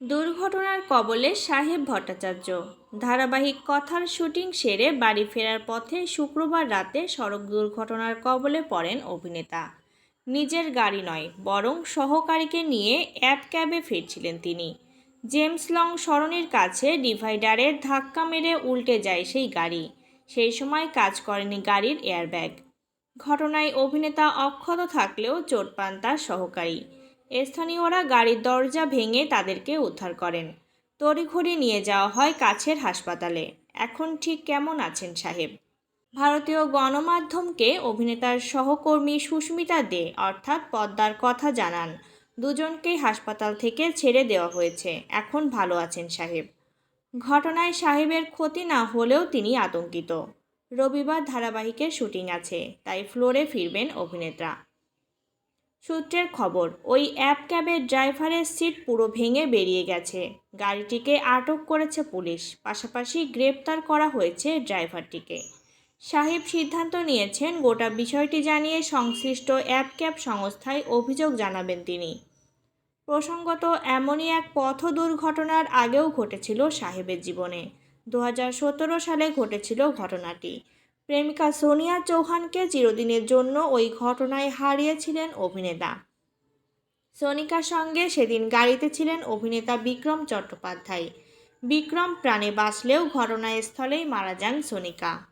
দুর্ঘটনার কবলে সাহেব ভট্টাচার্য। ধারাবাহিক কথার শুটিং সেরে বাড়ি ফেরার পথে শুক্রবার রাতে সড়ক দুর্ঘটনার কবলে পড়েন অভিনেতা। নিজের গাড়ি নয়, বরং সহকারীকে নিয়ে অ্যাপ ক্যাবে ফিরছিলেন তিনি। জেমস লং সরণির কাছে ডিভাইডারের ধাক্কা মেরে উল্টে যায় সেই গাড়ি। সেই সময় কাজ করেনি গাড়ির এয়ারব্যাগ। ঘটনায় অভিনেতা অক্ষত থাকলেও চোট পান তার সহকারী। স্থানীয়রা গাড়ির দরজা ভেঙে তাদেরকে উদ্ধার করেন। তড়িঘড়ি নিয়ে যাওয়া হয় কাছের হাসপাতালে। এখন ঠিক কেমন আছেন, সাহেব? ভারতীয় গণমাধ্যমকে অভিনেতার সহকর্মী সুস্মিতা দে অর্থাৎ পদ্মার কথা জানান। দুজনকেই হাসপাতাল থেকে ছেড়ে দেওয়া হয়েছে। এখন ভালো আছেন, সাহেব? ঘটনায় সাহেবের ক্ষতি না হলেও তিনি আতঙ্কিত। রবিবার ধারাবাহিকের শুটিং আছে, তাই ফ্লোরে ফিরবেন অভিনেতা। সূত্রের খবর, ওই অ্যাপ ক্যাবের ড্রাইভারের সিট পুরো ভেঙে বেরিয়ে গেছে। গাড়িটিকে আটক করেছে পুলিশ, পাশাপাশি গ্রেপ্তার করা হয়েছে ড্রাইভারটিকে। সাহেব সিদ্ধান্ত নিয়েছেন, গোটা বিষয়টি জানিয়ে সংশ্লিষ্ট অ্যাপ ক্যাব সংস্থায় অভিযোগ জানাবেন তিনি। প্রসঙ্গত, এমনই এক পথ দুর্ঘটনার আগেও ঘটেছিল সাহেবের জীবনে। দু হাজার সতেরো সালে ঘটেছিল ঘটনাটি। প্রেমিকা সোনিয়া চৌহানকে চিরদিনের জন্য ওই ঘটনায় হারিয়েছিলেন অভিনেতা। সোনিকার সঙ্গে সেদিন গাড়িতে ছিলেন অভিনেতা বিক্রম চট্টোপাধ্যায়। বিক্রম প্রাণে বাঁচলেও ঘটনাস্থলেই মারা যান সোনিকা।